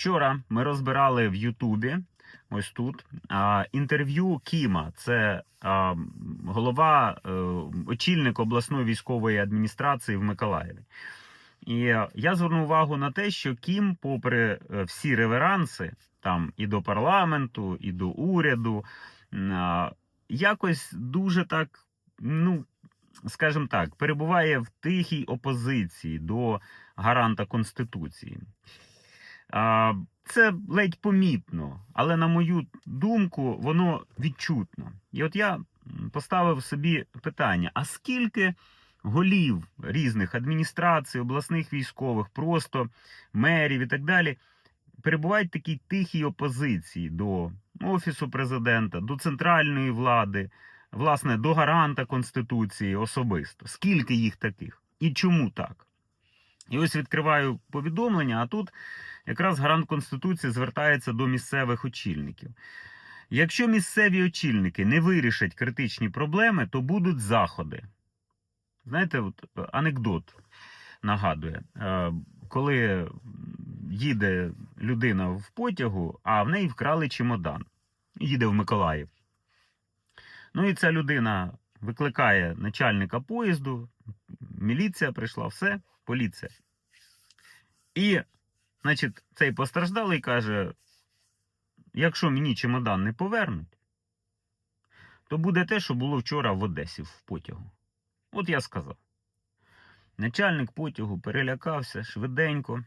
Вчора ми розбирали в Ютубі, ось тут, інтерв'ю Кіма. Це голова, е, очільник обласної військової адміністрації в Миколаєві. І я звернув увагу на те, що Кім, попри е, всі реверанси, там і до парламенту, і до уряду, якось дуже так, ну, скажімо так, перебуває в тихій опозиції до гаранта Конституції. Це ледь помітно, але на мою думку, воно відчутно. І от я поставив собі питання: а скільки голів різних адміністрацій, обласних військових, просто мерів і так далі перебувають в такій тихій опозиції до офісу президента, до центральної влади, власне, до гаранта Конституції особисто? Скільки їх таких? І чому так? І ось відкриваю повідомлення, а тут якраз гарант Конституції звертається до місцевих очільників. Якщо місцеві очільники не вирішать критичні проблеми, то будуть заходи. Знаєте, от е, анекдот нагадує, Е, коли їде людина в потягу, а в неї вкрали чемодан. Їде в Миколаїв. Ну і ця людина викликає начальника поїзду, міліція прийшла, все, поліція. І, значить, цей постраждалий каже: якщо мені чемодан не повернуть, то буде те, що було вчора в Одесі в потягу. От я сказав. Начальник потягу перелякався швиденько,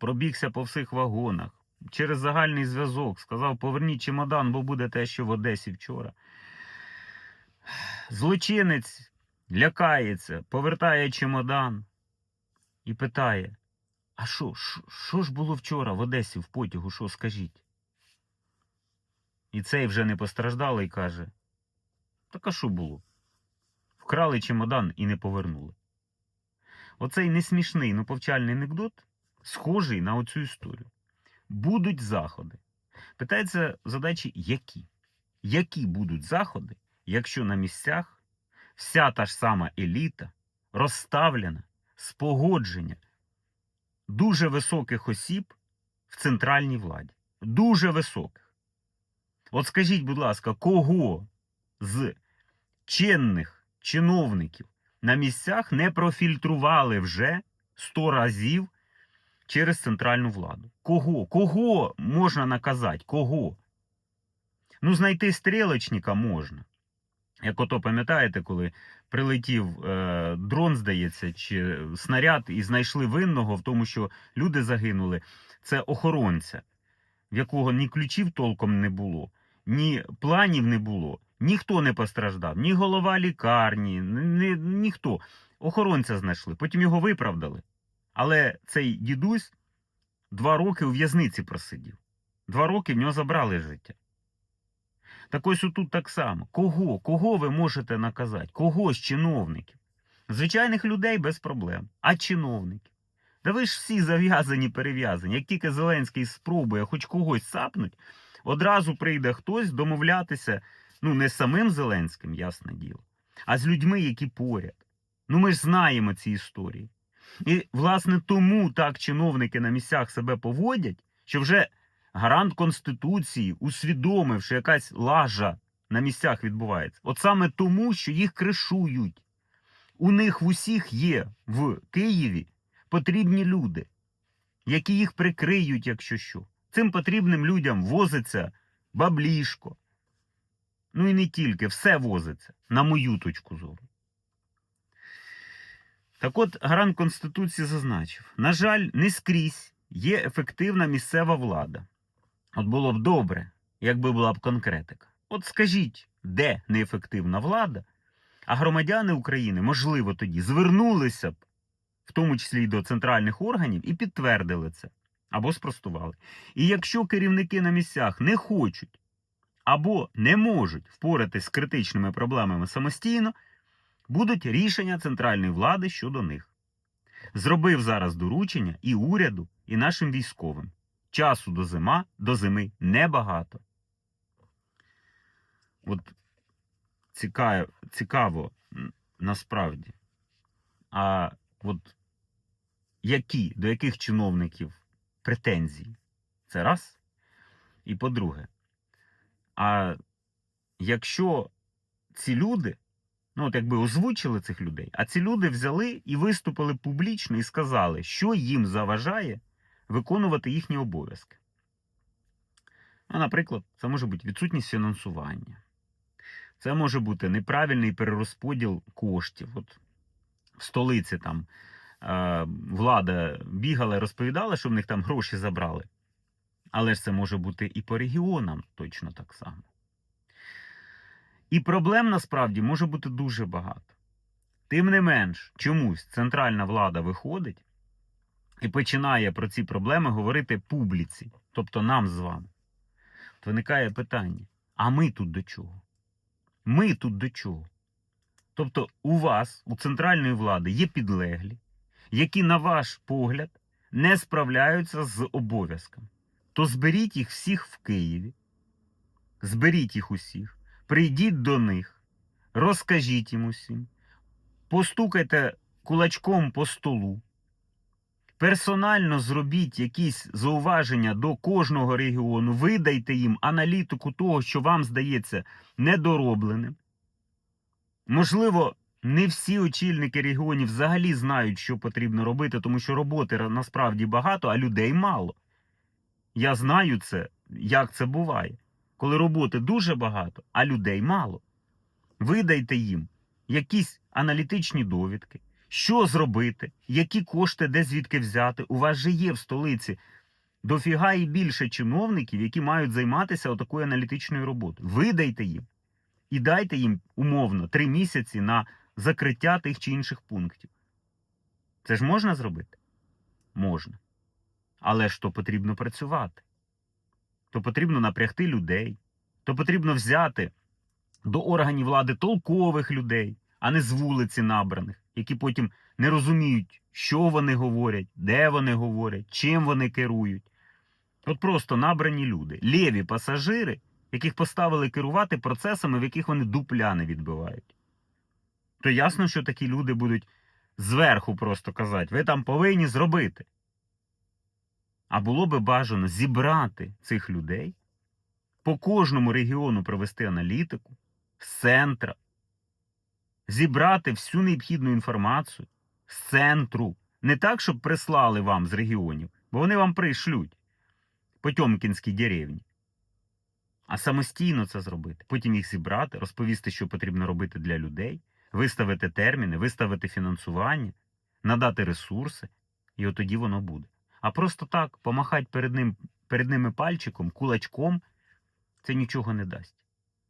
пробігся по всіх вагонах, через загальний зв'язок сказав: поверніть чемодан, бо буде те, що в Одесі вчора. Злочинець лякається, повертає чемодан і питає: А що, що- ж було вчора в Одесі в потягу? Що скажіть? І цей вже не постраждалий каже: Так а що було? Вкрали чемодан і не повернули. Оцей несмішний, ну повчальний анекдот схожий на оцю історію. Будуть заходи. Питається задачі, які? Які будуть заходи, якщо на місцях вся та ж сама еліта розставлена з погодження дуже високих осіб в центральній владі? Дуже високих. От скажіть, будь ласка, кого з чинних чиновників на місцях не профільтрували вже сто разів через центральну владу. Кого? Кого можна наказати? Кого? Ну, знайти стрілочника можна. Як ото пам'ятаєте, коли прилетів е, дрон, здається, чи снаряд, і знайшли винного в тому, що люди загинули. Це охоронця, в якого ні ключів толком не було, ні планів не було. Ніхто не постраждав, ні голова лікарні, ні, ніхто. Охоронця знайшли, потім його виправдали. Але цей дідусь два роки у в'язниці просидів. Два роки в нього забрали життя. Так ось отут так само. Кого? Кого ви можете наказати? Кого з чиновників? Звичайних людей без проблем. А чиновників? Та ви ж всі зав'язані, перев'язані. Як тільки Зеленський спробує хоч когось сапнуть, одразу прийде хтось домовлятися, ну не з самим Зеленським, ясне діло, а з людьми, які поряд. Ну ми ж знаємо ці історії. І, власне, тому так чиновники на місцях себе поводять, що вже гарант Конституції усвідомив, що якась лажа на місцях відбувається. От саме тому, що їх кришують. У них в усіх є в Києві потрібні люди, які їх прикриють, якщо що. Цим потрібним людям возиться баблішко. Ну і не тільки, все возиться, на мою точку зору. Так от гарант Конституції зазначив: на жаль, не скрізь є ефективна місцева влада. От було б добре, якби була б конкретика. От скажіть, де неефективна влада, а громадяни України, можливо, тоді звернулися б, в тому числі й до центральних органів, і підтвердили це або спростували. І якщо керівники на місцях не хочуть або не можуть впоратись з критичними проблемами самостійно, будуть рішення центральної влади щодо них. Зробив зараз доручення і уряду, і нашим військовим. Часу до зима, до зими небагато. От цікаво, цікаво насправді. А от які, до яких чиновників претензії? Це раз. І по-друге, а якщо ці люди, ну от якби озвучили цих людей, а ці люди взяли і виступили публічно і сказали, що їм заважає виконувати їхні обов'язки. Ну, наприклад, це може бути відсутність фінансування. Це може бути неправильний перерозподіл коштів. От в столиці там е, влада бігала і розповідала, що в них там гроші забрали. Але ж це може бути і по регіонам точно так само. І проблем насправді може бути дуже багато. Тим не менш, чомусь центральна влада виходить і починає про ці проблеми говорити публіці, тобто нам з вами. От виникає питання: а ми тут до чого? Ми тут до чого? Тобто, у вас, у центральної влади, є підлеглі, які, на ваш погляд, не справляються з обов'язками. То зберіть їх всіх в Києві, зберіть їх усіх, прийдіть до них, розкажіть їм усім, постукайте кулачком по столу, персонально зробіть якісь зауваження до кожного регіону, видайте їм аналітику того, що вам здається недоробленим. Можливо, не всі очільники регіонів взагалі знають, що потрібно робити, тому що роботи насправді багато, а людей мало. Я знаю це, як це буває. Коли роботи дуже багато, а людей мало. Видайте їм якісь аналітичні довідки, що зробити, які кошти де звідки взяти. У вас же є в столиці дофіга і більше чиновників, які мають займатися отакою аналітичною роботою. Видайте їм і дайте їм умовно три місяці на закриття тих чи інших пунктів. Це ж можна зробити? Можна. Але ж то потрібно працювати. То потрібно напрягти людей, то потрібно взяти до органів влади толкових людей, а не з вулиці набраних, які потім не розуміють, що вони говорять, де вони говорять, чим вони керують. От просто набрані люди, лєві пасажири, яких поставили керувати процесами, в яких вони дупля не відбивають. То ясно, що такі люди будуть зверху просто казати, ви там повинні зробити. А було би бажано зібрати цих людей, по кожному регіону провести аналітику з центра, зібрати всю необхідну інформацію з центру. Не так, щоб прислали вам з регіонів, бо вони вам прийшлють Потьомкінській деревні. А самостійно це зробити. Потім їх зібрати, розповісти, що потрібно робити для людей, виставити терміни, виставити фінансування, надати ресурси, і от тоді воно буде. А просто так помахати перед ним, перед ними пальчиком, кулачком, це нічого не дасть.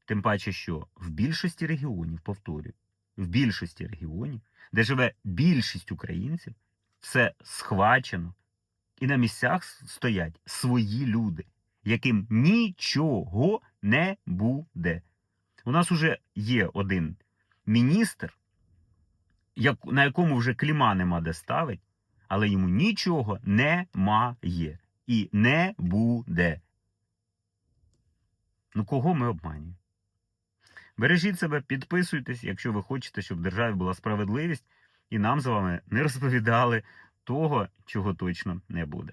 Тим паче, що в більшості регіонів, повторюю, в більшості регіонів, де живе більшість українців, все схвачено, і на місцях стоять свої люди, яким нічого не буде. У нас уже є один міністр, на якому вже кліма нема де ставить, але йому нічого немає і не буде. Ну, кого ми обманюємо? Бережіть себе, підписуйтесь, якщо ви хочете, щоб в державі була справедливість, і нам з вами не розповідали того, чого точно не буде.